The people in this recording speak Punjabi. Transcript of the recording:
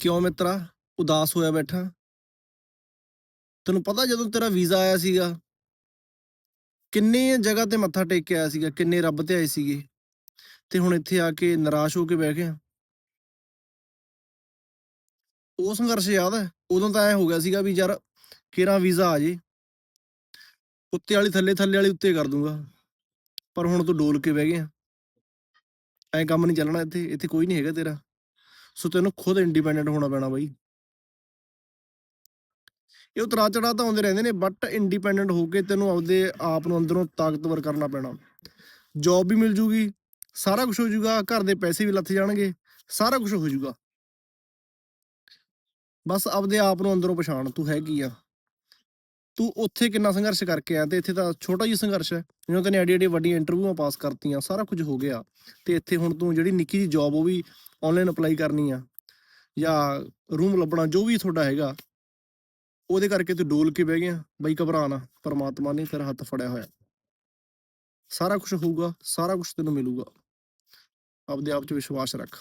ਕਿਉਂ ਮਿੱਤਰਾ? ਉਦਾਸ ਹੋਇਆ ਬੈਠਾ। ਤੈਨੂੰ ਪਤਾ ਜਦੋਂ ਤੇਰਾ ਵੀਜ਼ਾ ਆਇਆ ਸੀਗਾ, ਕਿੰਨੇ ਜਗ੍ਹਾ ਤੇ ਮੱਥਾ ਟੇਕ ਕੇ ਆਇਆ ਸੀਗਾ, ਕਿੰਨੇ ਰੱਬ ਤੇ ਆਏ ਸੀਗੇ। ਤੇ ਹੁਣ ਇੱਥੇ ਆ ਕੇ ਨਿਰਾਸ਼ ਹੋ ਕੇ ਬਹਿ ਗਿਆ। ਉਹ ਸੰਘਰਸ਼ ਯਾਦ ਹੈ? ਉਦੋਂ ਤਾਂ ਐ ਹੋ ਗਿਆ ਸੀਗਾ ਵੀ ਯਾਰ ਕਿਹੜਾ ਵੀਜ਼ਾ ਆ ਜੇ। ਉੱਤੇ ਵਾਲੀ ਥੱਲੇ ਥੱਲੇ ਵਾਲੀ ਉੱਤੇ ਕਰ ਦੂੰਗਾ। ਪਰ ਹੁਣ ਤੂੰ ਡੋਲ ਕੇ ਬਹਿ ਗਿਆ। ਐ ਕੰਮ ਨਹੀਂ ਚੱਲਣਾ ਇੱਥੇ ਇੱਥੇ ਕੋਈ ਨਹੀਂ ਹੈਗਾ ਤੇਰਾ। ਸੋ ਤੈਨੂੰ ਖੁਦ ਇੰਡੀਪੈਂਡੈਂਟ ਹੋਣਾ ਪੈਣਾ ਬਾਈ। ਇਹ ਉਤਰਾ ਚੜਾ ਤਾਂ ਆਉਂਦੇ ਰਹਿੰਦੇ ਨੇ ਬਟ ਇੰਡੀਪੈਂਡੈਂਟ ਹੋ ਕੇ ਤੈਨੂੰ ਆਪਦੇ ਆਪ ਨੂੰ ਅੰਦਰੋਂ ਤਾਕਤਵਰ ਕਰਨਾ ਪੈਣਾ। ਜੌਬ ਵੀ ਮਿਲ ਜੂਗੀ, ਸਾਰਾ ਕੁਝ ਹੋ ਜੂਗਾ, ਘਰ ਦੇ ਪੈਸੇ ਵੀ ਲੱਥ ਜਾਣਗੇ, ਸਾਰਾ ਕੁਝ ਹੋ ਜੂਗਾ। ਬਸ ਆਪਦੇ ਆਪ ਨੂੰ ਅੰਦਰੋਂ ਪਛਾਣ, ਤੂੰ ਹੈ ਕੀ ਆ? ਤੂੰ ਉੱਥੇ ਕਿੰਨਾ ਸੰਘਰਸ਼ ਕਰਕੇ ਆਇਆ ਤੇ ਇੱਥੇ ਤਾਂ ਛੋਟਾ ਜਿਹਾ ਸੰਘਰਸ਼ ਹੈ। ਜਿਵੇਂ ਤੈਨੇ ਐਡੀ ਐਡੀ ਵੱਡੀਆਂ ਇੰਟਰਵਿਊਆਂ ਪਾਸ ਕਰਤੀਆਂ, ਸਾਰਾ ਕੁਝ ਹੋ ਗਿਆ। ਤੇ ਇੱਥੇ ਹੁਣ ਤੂੰ ਜਿਹੜੀ ਨਿੱਕੀ ਜੀ ਜੌਬ ਉਹ ਵੀ ਆਨਲਾਈਨ ਅਪਲਾਈ ਕਰਨੀ ਆ ਜਾਂ ਰੂਮ ਲੱਭਣਾ, ਜੋ ਵੀ ਤੁਹਾਡਾ ਹੈਗਾ, ਉਹਦੇ ਕਰਕੇ ਤੂੰ ਡੋਲ ਕੇ ਬਹਿ ਗਿਆ। ਬਈ ਘਬਰਾ ਨਾ ਪਰਮਾਤਮਾ ਨੇ ਤੇਰਾ ਹੱਥ ਫੜਿਆ ਹੋਇਆ। ਸਾਰਾ ਕੁਝ ਹੋਊਗਾ, ਸਾਰਾ ਕੁਝ ਤੈਨੂੰ ਮਿਲੂਗਾ। ਆਪਦੇ ਆਪ 'ਚ ਵਿਸ਼ਵਾਸ ਰੱਖ।